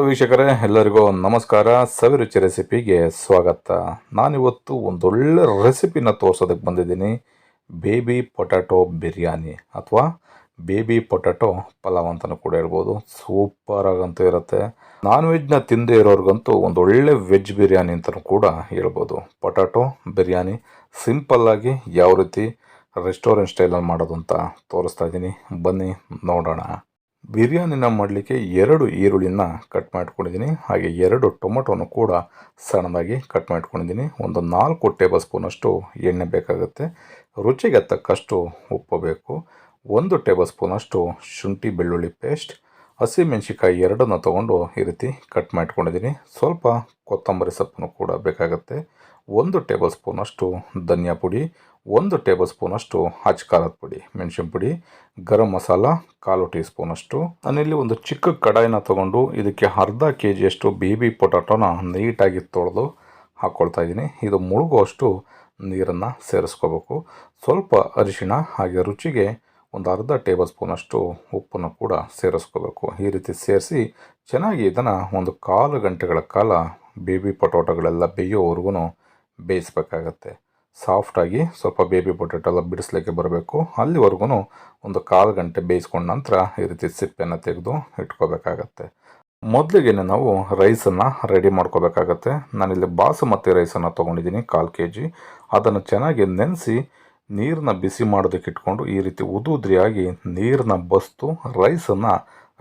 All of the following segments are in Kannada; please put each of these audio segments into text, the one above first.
ಹಲೋ ವೀಕ್ಷಕರೇ, ಎಲ್ಲರಿಗೂ ನಮಸ್ಕಾರ. ಸವಿರುಚಿ ರೆಸಿಪಿಗೆ ಸ್ವಾಗತ. ನಾನಿವತ್ತು ಒಂದೊಳ್ಳೆ ರೆಸಿಪಿನ ತೋರ್ಸೋದಕ್ಕೆ ಬಂದಿದ್ದೀನಿ. ಬೇಬಿ ಪೊಟ್ಯಾಟೊ ಬಿರಿಯಾನಿ ಅಥವಾ ಬೇಬಿ ಪೊಟ್ಯಾಟೊ ಪಲಾವ್ ಅಂತಲೂ ಕೂಡ ಹೇಳ್ಬೋದು. ಸೂಪರ್ ಆಗಂತೂ ಇರುತ್ತೆ. ನಾನ್ ವೆಜ್ನ ತಿಂದೇ ಇರೋರ್ಗಂತೂ ಒಂದೊಳ್ಳೆ ವೆಜ್ ಬಿರಿಯಾನಿ ಅಂತಲೂ ಕೂಡ ಹೇಳ್ಬೋದು. ಪೊಟ್ಯಾಟೊ, ಬಿರಿಯಾನಿ ಸಿಂಪಲ್ಲಾಗಿ ಯಾವ ರೀತಿ ರೆಸ್ಟೋರೆಂಟ್ ಸ್ಟೈಲಲ್ಲಿ ಮಾಡೋದು ಅಂತ ತೋರಿಸ್ತಾ ಇದ್ದೀನಿ. ಬನ್ನಿ ನೋಡೋಣ. ಬಿರಿಯಾನಿನ ಮಾಡಲಿಕ್ಕೆ ಎರಡು ಈರುಳ್ಳಿನ ಕಟ್ ಮಾಡ್ಕೊಂಡಿದ್ದೀನಿ. ಹಾಗೆ ಎರಡು ಟೊಮೊಟೊನು ಕೂಡ ಸಣ್ಣದಾಗಿ ಕಟ್ ಮಾಡ್ಕೊಂಡಿದ್ದೀನಿ. ಒಂದು ನಾಲ್ಕು ಟೇಬಲ್ ಸ್ಪೂನಷ್ಟು ಎಣ್ಣೆ ಬೇಕಾಗುತ್ತೆ. ರುಚಿಗೆ ತಕ್ಕಷ್ಟು ಉಪ್ಪು ಬೇಕು. ಒಂದು ಟೇಬಲ್ ಸ್ಪೂನಷ್ಟು ಶುಂಠಿ ಬೆಳ್ಳುಳ್ಳಿ ಪೇಸ್ಟ್ ಹಸಿಮೆಣಸಿಕಾಯಿ ಎರಡನ್ನು ತೊಗೊಂಡು ಈ ರೀತಿ ಕಟ್ ಮಾಡ್ಕೊಂಡಿದ್ದೀನಿ. ಸ್ವಲ್ಪ ಕೊತ್ತಂಬರಿ ಸೊಪ್ಪನ್ನು ಕೂಡ ಬೇಕಾಗುತ್ತೆ. ಒಂದು ಟೇಬಲ್ ಸ್ಪೂನಷ್ಟು ಧನಿಯಾ ಪುಡಿ. ಒಂದು ಟೇಬಲ್ ಸ್ಪೂನಷ್ಟು ಹಚ್ ಖಾರದ ಪುಡಿ, ಮೆಣಸಿನ ಪುಡಿ, ಗರಂ ಮಸಾಲ, ಕಾಲು ಟೀ ಸ್ಪೂನಷ್ಟು ನಾನಿಲ್ಲಿ ಒಂದು ಚಿಕ್ಕ ಕಡಾಯಿನ ತೊಗೊಂಡು ಇದಕ್ಕೆ ಅರ್ಧ ಕೆ ಜಿಯಷ್ಟು ಬೇಬಿ ಪೊಟಾಟೋನ ನೀಟಾಗಿ ತೊಳೆದು ಹಾಕ್ಕೊಳ್ತಾ ಇದ್ದೀನಿ. ಇದು ಮುಳುಗುವಷ್ಟು ನೀರನ್ನು ಸೇರಿಸ್ಕೋಬೇಕು. ಸ್ವಲ್ಪ ಅರಿಶಿಣ ಹಾಗೆ ರುಚಿಗೆ ಒಂದು ಅರ್ಧ ಟೇಬಲ್ ಸ್ಪೂನಷ್ಟು ಉಪ್ಪನ್ನು ಕೂಡ ಸೇರಿಸ್ಕೋಬೇಕು. ಈ ರೀತಿ ಸೇರಿಸಿ ಚೆನ್ನಾಗಿ ಇದನ್ನು ಒಂದು ಕಾಲು ಗಂಟೆಗಳ ಕಾಲ ಬೇಬಿ ಪೊಟೊಟೊಗಳೆಲ್ಲ ಬೇಯೋವರೆಗೂ ಬೇಯಿಸ್ಬೇಕಾಗತ್ತೆ. ಸಾಫ್ಟಾಗಿ ಸ್ವಲ್ಪ ಬೇಬಿ ಪೊಟೆಟೊ ಎಲ್ಲ ಬಿಡಿಸ್ಲಿಕ್ಕೆ ಬರಬೇಕು. ಅಲ್ಲಿವರೆಗೂ ಒಂದು ಕಾಲು ಗಂಟೆ ಬೇಯಿಸ್ಕೊಂಡ ನಂತರ ಈ ರೀತಿ ಸಿಪ್ಪೆನ ತೆಗೆದು ಇಟ್ಕೋಬೇಕಾಗತ್ತೆ. ಮೊದಲಿಗೆ ನಾವು ರೈಸನ್ನು ರೆಡಿ ಮಾಡ್ಕೋಬೇಕಾಗತ್ತೆ. ನಾನಿಲ್ಲಿ ಬಾಸುಮತಿ ರೈಸನ್ನು ತೊಗೊಂಡಿದ್ದೀನಿ ಕಾಲು ಕೆ ಜಿ ಅದನ್ನು ಚೆನ್ನಾಗಿ ನೆನೆಸಿ ನೀರನ್ನ ಬಿಸಿ ಮಾಡೋದಕ್ಕೆ ಇಟ್ಕೊಂಡು ಈ ರೀತಿ ಉದುದ್ರಿಯಾಗಿ ನೀರನ್ನ ಬಸ್ತು ರೈಸನ್ನು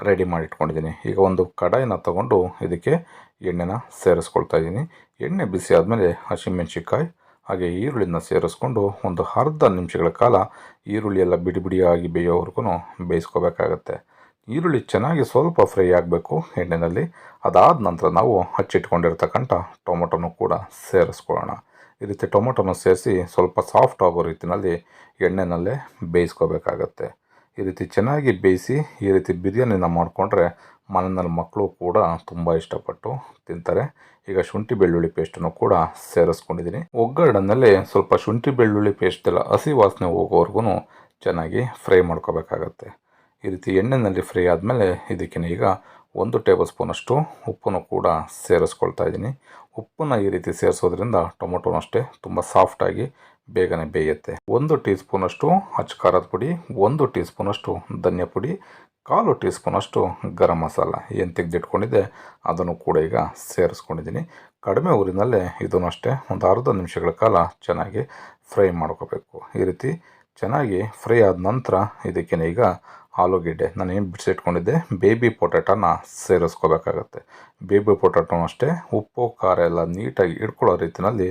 ರೆಡಿ ಮಾಡಿ ಇಟ್ಕೊಂಡಿದ್ದೀನಿ ಈಗ ಒಂದು ಕಡಾಯಿನ ತಗೊಂಡು ಇದಕ್ಕೆ ಎಣ್ಣೆನ ಸೇರಿಸ್ಕೊಳ್ತಾ ಇದ್ದೀನಿ. ಎಣ್ಣೆ ಬಿಸಿ ಆದಮೇಲೆ ಹಸಿಮೆಣ್ಸಿಕಾಯಿ ಹಾಗೆ ಈರುಳ್ಳಿನ ಸೇರಿಸ್ಕೊಂಡು ಒಂದು ಅರ್ಧ ನಿಮಿಷಗಳ ಕಾಲ ಈರುಳ್ಳಿ ಎಲ್ಲ ಬಿಡಿ ಬಿಡಿಯಾಗಿ ಬೇಯೋವರೆಗೂ ಬೇಯಿಸ್ಕೋಬೇಕಾಗತ್ತೆ. ಈರುಳ್ಳಿ ಚೆನ್ನಾಗಿ ಸ್ವಲ್ಪ ಫ್ರೈ ಆಗಬೇಕು ಎಣ್ಣೆಯಲ್ಲಿ ಅದಾದ ನಂತರ ನಾವು ಹಚ್ಚಿಟ್ಕೊಂಡಿರ್ತಕ್ಕಂಥ ಟೊಮೊಟೊನು ಕೂಡ ಸೇರಿಸ್ಕೊಳ್ಳೋಣ. ಈ ರೀತಿ ಟೊಮೊಟೊನು ಸೇರಿಸಿ ಸ್ವಲ್ಪ ಸಾಫ್ಟ್ ಆಗೋ ರೀತಿಯಲ್ಲಿ ಎಣ್ಣೆನಲ್ಲೇ ಬೇಯಿಸ್ಕೋಬೇಕಾಗತ್ತೆ. ಈ ರೀತಿ ಚೆನ್ನಾಗಿ ಬೇಯಿಸಿ ಈ ರೀತಿ ಬಿರಿಯಾನಿನ ಮಾಡಿಕೊಂಡ್ರೆ ಮನೆಯಲ್ಲಿ ಮಕ್ಕಳು ಕೂಡ ತುಂಬ ಇಷ್ಟಪಟ್ಟು ತಿಂತಾರೆ. ಈಗ ಶುಂಠಿ ಬೆಳ್ಳುಳ್ಳಿ ಪೇಸ್ಟನ್ನು ಕೂಡ ಸೇರಿಸ್ಕೊಂಡಿದ್ದೀನಿ. ಒಗ್ಗರಣೆಯಲ್ಲಿ ಸ್ವಲ್ಪ ಶುಂಠಿ ಬೆಳ್ಳುಳ್ಳಿ ಪೇಸ್ಟ್ ಎಲ್ಲ ಹಸಿ ವಾಸನೆ ಹೋಗೋವರೆಗೂ ಚೆನ್ನಾಗಿ ಫ್ರೈ ಮಾಡ್ಕೋಬೇಕಾಗತ್ತೆ. ಈ ರೀತಿ ಎಣ್ಣೆಯಲ್ಲಿ ಫ್ರೈ ಆದಮೇಲೆ ಇದಕ್ಕೆ ಈಗ ಒಂದು ಟೇಬಲ್ ಸ್ಪೂನಷ್ಟು ಉಪ್ಪನ್ನು ಕೂಡ ಸೇರಿಸ್ಕೊಳ್ತಾ ಇದ್ದೀನಿ. ಉಪ್ಪನ್ನು ಈ ರೀತಿ ಸೇರಿಸೋದ್ರಿಂದ ಟೊಮೊಟೊನೂ ಅಷ್ಟೇ ತುಂಬ ಸಾಫ್ಟಾಗಿ ಬೇಗನೆ ಬೇಯುತ್ತೆ. ಒಂದು ಟೀ ಸ್ಪೂನಷ್ಟು ಅಚ್ಚು ಖಾರದ ಪುಡಿ, ಒಂದು ಟೀ ಸ್ಪೂನಷ್ಟು ಧನ್ಯ ಪುಡಿ ಕಾಲು ಟೀ ಸ್ಪೂನಷ್ಟು ಗರಂ ಮಸಾಲ ಏನು ತೆಗೆದಿಟ್ಕೊಂಡಿದ್ದೆ, ಅದನ್ನು ಕೂಡ ಈಗ ಸೇರಿಸ್ಕೊಂಡಿದ್ದೀನಿ. ಕಡಿಮೆ ಊರಿನಲ್ಲೇ ಇದನ್ನು ಅಷ್ಟೇ ಒಂದು ಅರ್ಧ ನಿಮಿಷಗಳ ಕಾಲ ಚೆನ್ನಾಗಿ ಫ್ರೈ ಮಾಡ್ಕೋಬೇಕು. ಈ ರೀತಿ ಚೆನ್ನಾಗಿ ಫ್ರೈ ಆದ ನಂತರ ಇದಕ್ಕೆ ಈಗ ಆಲೂಗೆಡ್ಡೆ ನಾನು ಏನು ಬಿಡಿಸಿಟ್ಕೊಂಡಿದ್ದೆ ಬೇಬಿ ಪೊಟ್ಯಾಟೋನ ಸೇರಿಸ್ಕೋಬೇಕಾಗತ್ತೆ. ಬೇಬಿ ಪೊಟ್ಯಾಟೋನ ಅಷ್ಟೇ. ಉಪ್ಪು, ಖಾರ ಎಲ್ಲ ನೀಟಾಗಿ ಇಟ್ಕೊಳ್ಳೋ ರೀತಿಯಲ್ಲಿ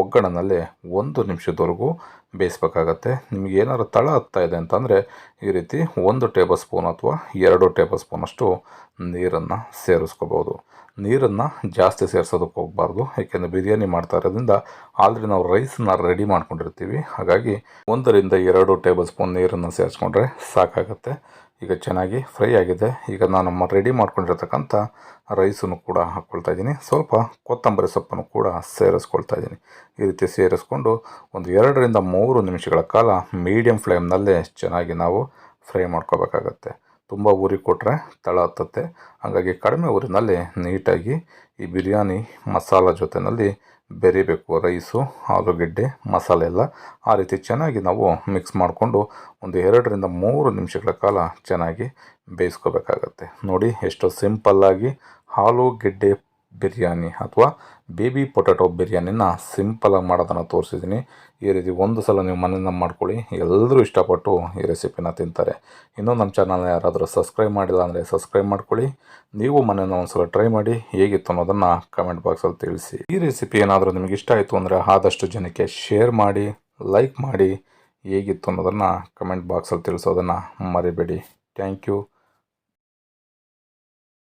ಒಗ್ಗರಣೆಯಲ್ಲಿ ಒಂದು ನಿಮಿಷದವರೆಗೂ ಬೇಯಿಸ್ಬೇಕಾಗತ್ತೆ. ನಿಮಗೆ ಏನಾದ್ರು ತಳ ಹತ್ತಾ ಇದೆ ಅಂತಂದರೆ ಈ ರೀತಿ ಒಂದು ಟೇಬಲ್ ಸ್ಪೂನ್ ಅಥವಾ ಎರಡು ಟೇಬಲ್ ಸ್ಪೂನಷ್ಟು ನೀರನ್ನು ಸೇರಿಸ್ಕೋಬೋದು. ನೀರನ್ನು ಜಾಸ್ತಿ ಸೇರಿಸೋದಕ್ಕೆ ಹೋಗಬಾರ್ದು. ಏಕೆಂದರೆ ಬಿರಿಯಾನಿ ಮಾಡ್ತಾ ಇರೋದ್ರಿಂದ ಆಲ್ರೆಡಿ ನಾವು ರೈಸನ್ನ ರೆಡಿ ಮಾಡ್ಕೊಂಡಿರ್ತೀವಿ. ಹಾಗಾಗಿ ಒಂದರಿಂದ ಎರಡು ಟೇಬಲ್ ಸ್ಪೂನ್ ನೀರನ್ನು ಸೇರಿಸ್ಕೊಂಡ್ರೆ ಸಾಕಾಗುತ್ತೆ. ಈಗ ಚೆನ್ನಾಗಿ ಫ್ರೈ ಆಗಿದೆ. ಈಗ ನಾನು ರೆಡಿ ಮಾಡ್ಕೊಂಡಿರ್ತಕ್ಕಂಥ ರೈಸನ್ನು ಕೂಡ ಹಾಕ್ಕೊಳ್ತಾ ಇದ್ದೀನಿ. ಸ್ವಲ್ಪ ಕೊತ್ತಂಬರಿ ಸೊಪ್ಪನ್ನು ಕೂಡ ಸೇರಿಸ್ಕೊಳ್ತಾ ಇದ್ದೀನಿ. ಈ ರೀತಿ ಸೇರಿಸ್ಕೊಂಡು ಒಂದು ಎರಡರಿಂದ ಮೂರು ನಿಮಿಷಗಳ ಕಾಲ ಮೀಡಿಯಮ್ ಫ್ಲೇಮ್ನಲ್ಲೇ ಚೆನ್ನಾಗಿ ನಾವು ಫ್ರೈ ಮಾಡ್ಕೋಬೇಕಾಗತ್ತೆ. ತುಂಬ ಊರಿ ಕೊಟ್ಟರೆ ತಳ ಹತ್ತತ್ತೆ ಹಾಗಾಗಿ ಕಡಿಮೆ ಊರಿನಲ್ಲಿ ನೀಟಾಗಿ ಈ ಬಿರಿಯಾನಿ ಮಸಾಲ ಜೊತೆಯಲ್ಲಿ ಬೆರಿಬೇಕು, ರೈಸು, ಆಲೂಗೆಡ್ಡೆ, ಮಸಾಲೆ ಎಲ್ಲ. ಆ ರೀತಿ ಚೆನ್ನಾಗಿ ನಾವು ಮಿಕ್ಸ್ ಮಾಡಿಕೊಂಡು ಒಂದು ಎರಡರಿಂದ ಮೂರು ನಿಮಿಷಗಳ ಕಾಲ ಚೆನ್ನಾಗಿ ಬೇಯಿಸ್ಕೋಬೇಕಾಗತ್ತೆ. ನೋಡಿ, ಎಷ್ಟು ಸಿಂಪಲ್ಲಾಗಿ ಆಲೂಗೆಡ್ಡೆ ಬಿರಿಯಾನಿ ಅಥವಾ ಬೇಬಿ ಪೊಟ್ಯಾಟೊ ಬಿರಿಯಾನಿನ ಸಿಂಪಲಾಗಿ ಮಾಡೋದನ್ನು ತೋರಿಸಿದ್ದೀನಿ. ಈ ರೀತಿ ಒಂದು ಸಲ ನೀವು ಮನೆಯಿಂದ ಮಾಡ್ಕೊಳ್ಳಿ. ಎಲ್ಲರೂ ಇಷ್ಟಪಟ್ಟು ಈ ರೆಸಿಪಿನ ತಿಂತಾರೆ. ಇನ್ನೂ ನಮ್ಮ ಚಾನಲ್ನ ಯಾರಾದರೂ ಸಬ್ಸ್ಕ್ರೈಬ್ ಮಾಡಿಲ್ಲ ಅಂದರೆ ಸಬ್ಸ್ಕ್ರೈಬ್ ಮಾಡ್ಕೊಳ್ಳಿ. ನೀವು ಮನೆಯಿಂದ ಒಂದು ಸಲ ಟ್ರೈ ಮಾಡಿ ಹೇಗಿತ್ತು ಅನ್ನೋದನ್ನು ಕಮೆಂಟ್ ಬಾಕ್ಸಲ್ಲಿ ತಿಳಿಸಿ. ಈ ರೆಸಿಪಿ ಏನಾದರೂ ನಿಮಗೆ ಇಷ್ಟ ಆಯಿತು ಅಂದರೆ ಆದಷ್ಟು ಜನಕ್ಕೆ ಶೇರ್ ಮಾಡಿ, ಲೈಕ್ ಮಾಡಿ ಹೇಗಿತ್ತು ಅನ್ನೋದನ್ನು ಕಮೆಂಟ್ ಬಾಕ್ಸಲ್ಲಿ ತಿಳಿಸೋದನ್ನು ಮರಿಬೇಡಿ. Thank you.